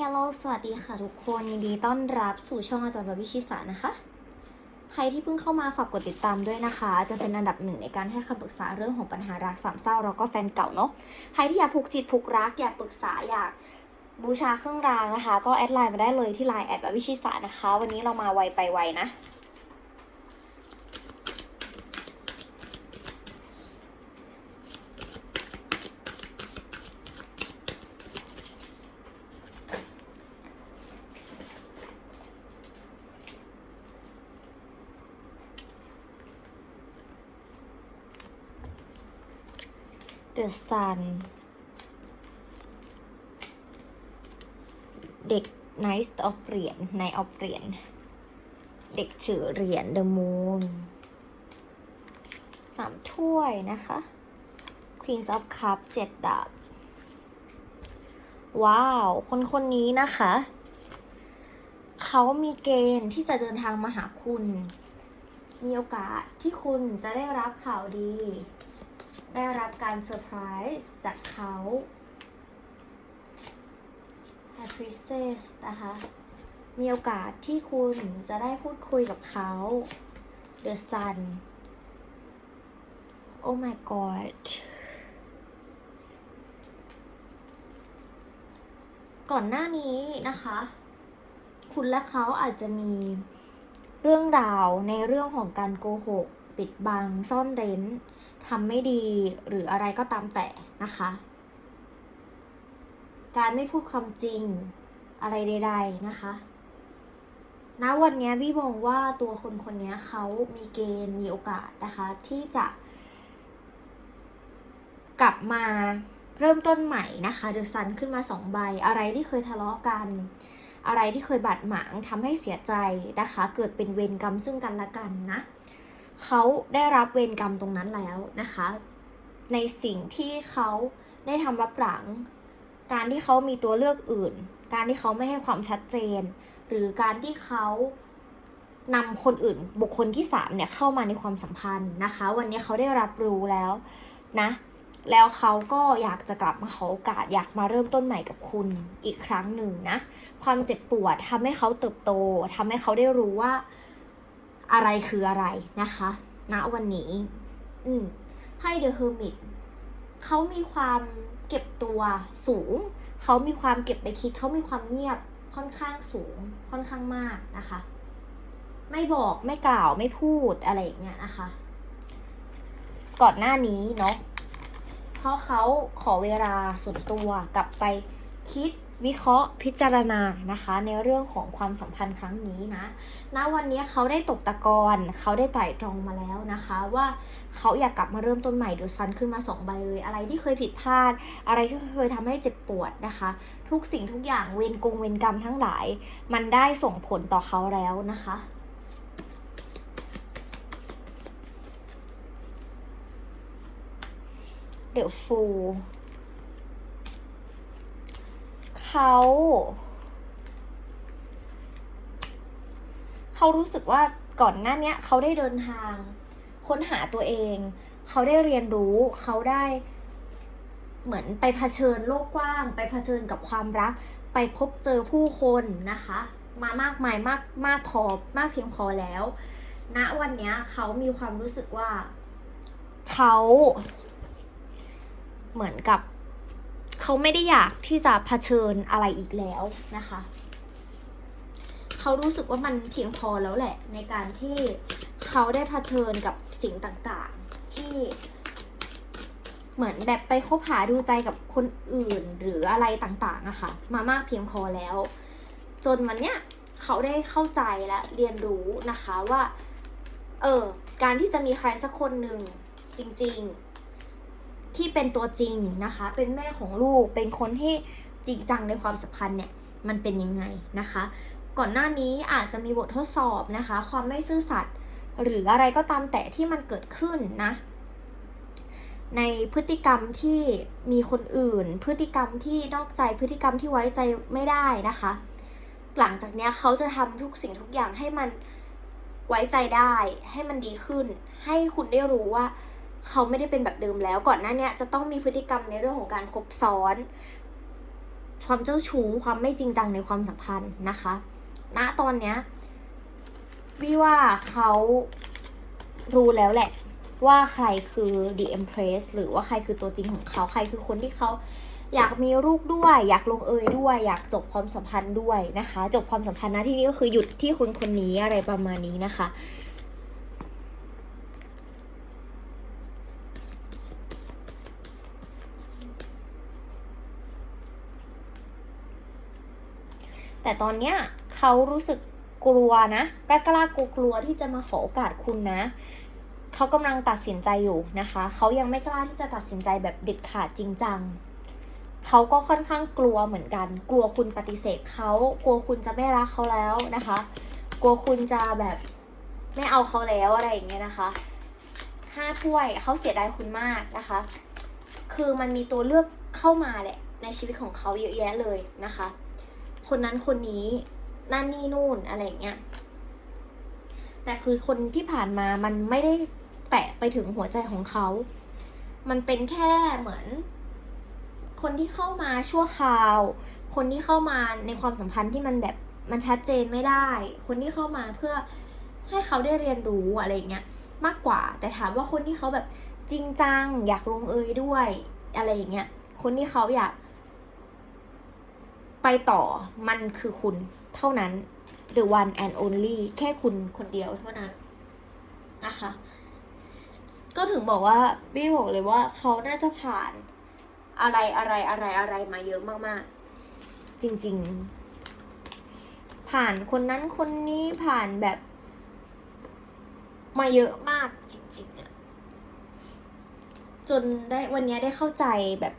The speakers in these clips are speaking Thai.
ฮลโลสวัสดีค่ะทุกคน ยินดีต้อนรับสู่ช่องอาจารย์บวิชิสานะคะ ใครที่เพิ่งเข้ามาฝากกดติดตามด้วยนะคะ จะเป็นอันดับหนึ่งในการให้คำปรึกษาเรื่องของปัญหารักสามเศร้าแล้วก็แฟนเก่าเนาะ ใครที่อยากผูกจิตผูกรักอยากปรึกษาอยากบูชาเครื่องรางนะคะ ก็แอดไลน์มาได้เลยที่ไลน์แอดบวิชิสานะคะ วันนี้เรามาไวไปไวนะ The Sun เด็ก Nice of เหรียญใน of เหรียญ เด็กถือเหรียญ The Moon สามถ้วยนะคะ Queen of Cup เจ็ดดาบ ว้าว คนคนนี้นะคะ เขามีเกณฑ์ที่จะเดินทางมาหาคุณ มีโอกาสที่คุณจะได้รับข่าวดี ได้รับการเซอร์ไพรส์จากเขา High Priestess นะคะ มีโอกาสที่คุณจะได้พูดคุยกับเขา The Sun Oh my god ก่อนหน้านี้นะคะ คุณและเขาอาจจะมีเรื่องราวในเรื่องของการโกหก ปิดบัง ซ่อนเร้น ทำไม่ดีหรืออะไรก็ตามแต่นะคะ การไม่พูดความจริงอะไรใด ๆนะคะณวันนี้พี่มองว่าตัวคนคนนี้เขามีเกณฑ์มีโอกาสนะคะ ที่จะกลับมาเริ่มต้นใหม่นะคะเดอะซันขึ้นมาสองใบ อะไรที่เคยทะเลาะกัน อะไรที่เคยบาดหมางทำให้เสียใจนะคะ เกิดเป็นเวรกรรมซึ่งกันและกันนะ เขาได้รับเวรกรรมตรงนั้นแล้วนะคะ ในสิ่งที่เขาได้ทำรับหลัง การที่เขามีตัวเลือกอื่น การที่เขาไม่ให้ความชัดเจน หรือการที่เขานำคนอื่นบุคคลที่สามเนี่ยเข้ามาในความสัมพันธ์นะคะ วันนี้เขาได้รับรู้แล้วนะแล้วเขาก็อยากจะกลับมาขอโอกาสอยากมาเริ่มต้นใหม่กับคุณอีกครั้งหนึ่งนะ ความเจ็บปวดทำให้เขาเติบโตทำให้เขาได้รู้ว่า อะไรคืออะไรนะคะณวันนี้ อืมให้ The Hermit เขามีความเก็บตัวสูง เขามีความเก็บไปคิด เขามีความเงียบค่อนข้างสูง ค่อนข้างมากนะคะ ไม่บอกไม่กล่าวไม่พูดอะไรอย่างเงี้ยนะคะ ก่อนหน้านี้เนาะเพราะเขาขอเวลาส่วนตัวกลับไปคิด วิเคราะห์พิจารณานะคะ ในเรื่องของความสัมพันธ์ครั้งนี้นะณวันนี้เขาได้ตกตะกอนเขาได้ไต่ตรองมาแล้วนะคะ ว่าเขาอยากกลับมาเริ่มต้นใหม่ดูซันขึ้นมาสองใบเลยอะไรที่เคยผิดพลาด อะไรที่เคยทำให้เจ็บปวดนะคะ ทุกสิ่งทุกอย่างเวรกงเวรกรรมทั้งหลาย มันได้ส่งผลต่อเขาแล้วนะคะเดี๋ยวฟู เขาเขารู้สึกว่าก่อนหน้าเนี้ยเขาได้เดินทาง ค้นหาตัวเอง เขาได้เรียนรู้ เขาได้ เหมือนไปเผชิญโลกกว้าง ไปเผชิญกับความรัก ไปพบเจอผู้คนนะคะ มามากมายมากมากพอมากเพียงพอแล้วณวันเนี้ยเขามีความรู้สึกว่า เขา เหมือนกับ เขาไม่ได้อยากที่จะเผชิญอะไรอีกแล้วนะคะ เขารู้สึกว่ามันเพียงพอแล้วแหละ ในการที่เขาได้เผชิญกับสิ่งต่างๆ ที่เหมือนแบบไปคบหาดูใจกับคนอื่นหรืออะไรต่างๆอะค่ะ มามากเพียงพอแล้ว จนวันเนี้ยเขาได้เข้าใจและเรียนรู้นะคะว่า เออการที่จะมีใครสักคนหนึ่งจริง ๆ ที่เป็นตัวจริงนะคะ เป็นแม่ของลูก เป็นคนที่จริงจังในความสัมพันธ์เนี่ย มันเป็นยังไงนะคะ ก่อนหน้านี้อาจจะมีบททดสอบนะคะ ความไม่ซื่อสัตย์หรืออะไรก็ตามแต่ที่มันเกิดขึ้นนะ ในพฤติกรรมที่มีคนอื่น พฤติกรรมที่นอกใจ พฤติกรรมที่ไว้ใจไม่ได้นะคะ หลังจากนี้เขาจะทำทุกสิ่งทุกอย่างให้มันไว้ใจได้ ให้มันดีขึ้น ให้คุณได้รู้ว่า เขาไม่ได้เป็นแบบเดิมแล้ว ก่อนหน้าเนี้ยจะต้องมีพฤติกรรมในเรื่องของการคบซ้อน ความเจ้าชู้ความไม่จริงจังในความสัมพันธ์นะคะณตอนเนี้ยวิว่าเขารู้แล้วแหละ ว่าใครคือ the empress หรือว่าใครคือตัวจริงของเขาใครคือคนที่เขาอยากมีลูกด้วย อยากลงเอยด้วย อยากจบความสัมพันธ์ด้วยนะคะ จบความสัมพันธ์นะที่นี้ก็คือหยุดที่คนคนนี้อะไรประมาณนี้นะคะ แต่ตอนเนี้ยเขารู้สึกกลัวนะกล้ากล้ากลัวกลัวที่จะมาขอโอกาสคุณนะเขากำลังตัดสินใจอยู่นะคะเขายังไม่กล้าที่จะตัดสินใจแบบเด็ดขาดจริงจังเขาก็ค่อนข้างกลัวเหมือนกัน กลัวคุณปฏิเสธเขากลัวคุณจะไม่รักเขาแล้วนะคะ กลัวคุณจะแบบไม่เอาเขาแล้วอะไรอย่างเงี้ยนะคะห้าถ้วยเขาเสียดายคุณมากนะคะ คือมันมีตัวเลือกเข้ามาแหละในชีวิตของเขาเยอะแยะเลยนะคะ คนนั้นคนนี้นั่นนี่นู่นอะไรอย่างเงี้ย แต่คือคนที่ผ่านมามันไม่ได้แตะไปถึงหัวใจของเขา มันเป็นแค่เหมือน คนที่เข้ามาชั่วคราว คนที่เข้ามาในความสัมพันธ์ที่มันแบบมันชัดเจนไม่ได้ คนที่เข้ามาเพื่อให้เขาได้เรียนรู้อะไรอย่างเงี้ยมากกว่า แต่ถามว่าคนที่เขาแบบจริงจัง อยากลงเอยด้วยอะไรอย่างเงี้ย คนที่เขาอยาก ไปต่อมันคือคุณเท่านั้น the one and only แค่คุณคนเดียวเท่านั้นนะคะ ก็ถึงบอกว่าพี่บอกเลยว่าเขาน่าจะผ่านอะไรอะไรอะไรอะไรมาเยอะมากๆ จริง ๆ ผ่านคนนั้นคนนี้ผ่านแบบ มาเยอะมากจริงๆอะจนได้วันนี้ได้เข้าใจแบบ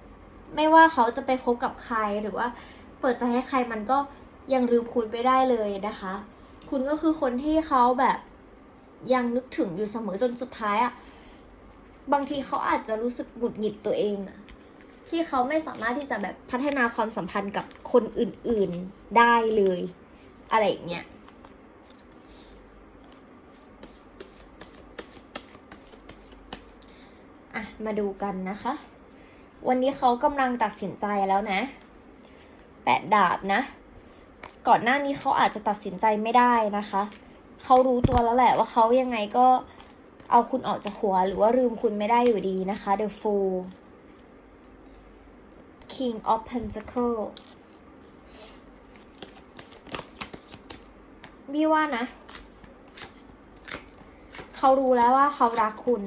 ไม่ว่าเขาจะไปคบกับใครหรือว่า ปิดใจให้ใครมันก็ยังลืมคุณไม่ได้เลยนะคะ คุณก็คือคนที่เขาแบบยังนึกถึงอยู่เสมอจนสุดท้ายอะบางทีเขาอาจจะรู้สึกหงุดหงิดตัวเองอะที่เขาไม่สามารถที่จะแบบพัฒนาความสัมพันธ์กับคนอื่นๆได้เลย อะไรอย่างเงี้ยอะมาดูกันนะคะ วันนี้เขากำลังตัดสินใจแล้วนะ แปดดาบนะ ก่อนหน้านี้เขาอาจจะตัดสินใจไม่ได้นะคะ เขารู้ตัวแล้วแหละว่าเขายังไงก็เอาคุณออกจากหัวหรือว่าลืมคุณไม่ได้อยู่ดีนะคะ The Fool King of Pentacle พี่ว่านะ เขารู้แล้วว่าเขารักคุณ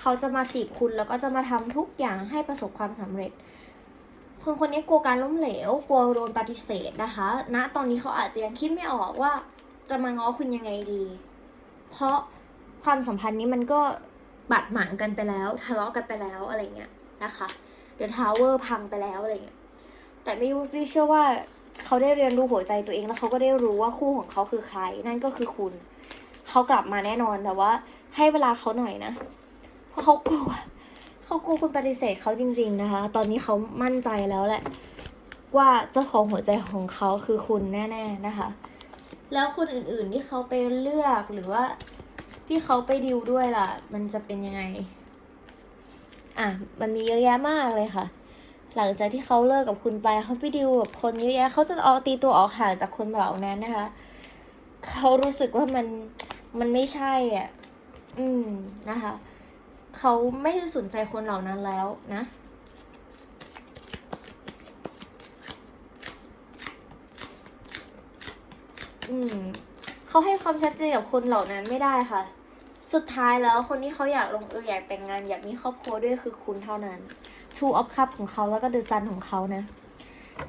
เขาจะมาจีบคุณแล้วก็จะมาทำทุกอย่างให้ประสบความสำเร็จ คนคนนี้กลัวการล้มเหลว กลัวโดนปฏิเสธนะคะณตอนนี้เขาอาจจะยังคิดไม่ออกว่าจะมาง้อคุณยังไงดี เพราะความสัมพันธ์นี้มันก็บาดหมางกันไปแล้ว ทะเลาะกันไปแล้วอะไรเงี้ยนะคะเดอะทาวเวอร์พังไปแล้วอะไรเงี้ย แต่ไม่วิเชื่อว่าเขาได้เรียนรู้หัวใจตัวเองแล้วเขาก็ได้รู้ว่าคู่ของเขาคือใคร นั่นก็คือคุณ เขากลับมาแน่นอนแต่ว่า ให้เวลาเขาหน่อยนะ เพราะเขากลัว เขากลัวคุณปฏิเสธเขาจริง ๆนะคะ ตอนนี้เขามั่นใจแล้วแหละ ว่าเจ้าของหัวใจของเขาคือคุณแน่ ๆนะคะ แล้วคนอื่นๆที่เขาไปเลือกหรือว่าที่เขาไปดิวด้วยล่ะ มันจะเป็นยังไง อะ มันมีเยอะแยะมากเลยค่ะ หลังจากที่เขาเลิกกับคุณไปเขาไปดิวกับคนเยอะแยะเขาจะออกตีตัวออกห่างจากคนเหล่านั้นนะคะเขารู้สึกว่ามันมันไม่ใช่อะ อืมนะคะ เขาไม่สนใจคนเหล่านั้นแล้วนะอืมเขาให้ความชัดเจนกับคนเหล่านั้นไม่ได้ค่ะ สุดท้ายแล้วคนที่เขาอยากลงเอยอยากแต่งงาน อยากมีครอบครัวด้วยคือคุณเท่านั้น Two of Cup ของเขาแล้วก็ The Sun ของเขานะ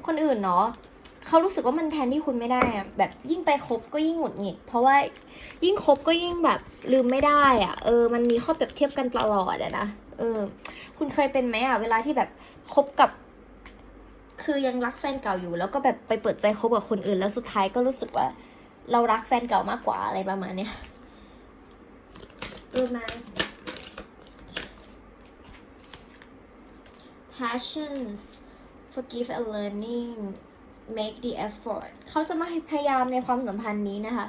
คนอื่นเนาะ เขารู้สึกว่ามันแทนที่คุณไม่ได้อะแบบยิ่งไปคบก็ยิ่งหงุดหงิด เพราะว่ายิ่งคบก็ยิ่งแบบลืมไม่ได้อะเออ มันมีข้อเปรียบเทียบกันตลอดอะนะเออ คุณเคยเป็นไหมอะเวลาที่แบบคบกับ คือยังรักแฟนเก่าอยู่ แล้วก็แบบไปเปิดใจคบกับคนอื่น แล้วสุดท้ายก็รู้สึกว่า เรารักแฟนเก่ามากกว่าอะไรประมาณเนี้ย romance passions forgive and learning make the effort เขาจะมาพยายามในความสัมพันธ์นี้นะคะ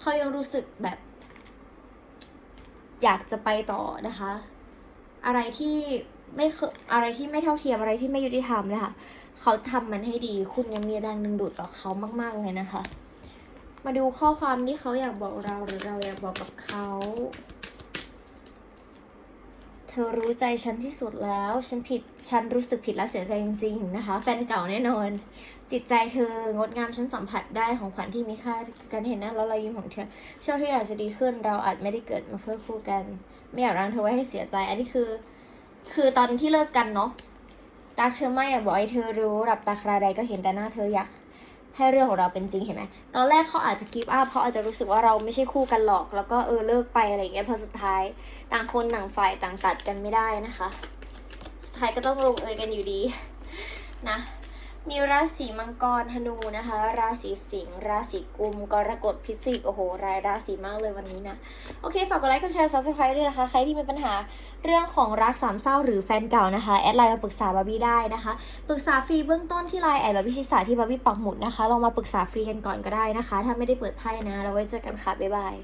เขายังรู้สึกแบบ อยากจะไปต่อนะคะ อะไรที่ไม่เคอะไรที่ไม่เท่าเทียมอะไรที่ไม่ยุติธรรมเลยค่ะเขาทำมันให้ดี คุณยังมีแรงดึงดูดต่อเขามากๆเลยนะคะ มาดูข้อความที่เขาอยากบอกเราหรือเราอยากบอกกับเขา เธอรู้ใจฉันที่สุดแล้ว ฉันผิด ฉันรู้สึกผิดและเสียใจจริงๆนะคะ แฟนเก่าแน่นอน จิตใจเธองดงามฉันสัมผัสได้ของขวัญที่มีค่าคือการเห็นหน้าแล้วรอยยิ้มของเธอ เชื่อที่อาจจะดีขึ้น เราอาจไม่ได้เกิดมาเพื่อคู่กัน ไม่อยากรังเธอไว้ให้เสียใจ อันนี้คือ คือตอนที่เลิกกันเนาะรักเธอไม่อยากบอกให้เธอรู้หลับตาคราใดก็เห็นแต่หน้าเธออยาก ให้เรื่องของเราเป็นจริงเห็นไหมตอนแรกเขาอาจจะกิฟต์อัพเขาอาจจะรู้สึกว่าเราไม่ใช่คู่กันหรอก แล้วก็เออเลิกไปอะไรอย่างเงี้ยพอสุดท้าย ต่างคนต่างฝ่ายต่างตัดกันไม่ได้นะคะ สุดท้ายก็ต้องลงเอยกันอยู่ดีนะ มีราศีมังกรธนูนะคะ ราศีสิงห์ราศีกุมกรกฎพิจิกโอ้โหรายราศีมากเลยวันนี้นะโอเคฝากกดไลค์กดแชร์ subscribe ด้วยนะคะ ใครที่มีปัญหาเรื่องของรักสามเศร้าหรือแฟนเก่านะคะแอดไลน์มาปรึกษาบาร์บี้ได้นะคะปรึกษาฟรีเบื้องต้นที่ไลน์แอดบาร์บี้ชิสาที่บาร์บี้ปักหมุดนะคะลองมาปรึกษาฟรีกันก่อนก็ได้นะคะ ถ้าไม่ได้เปิดไพ่นะเราไว้เจอกันค่ะบ๊ายบาย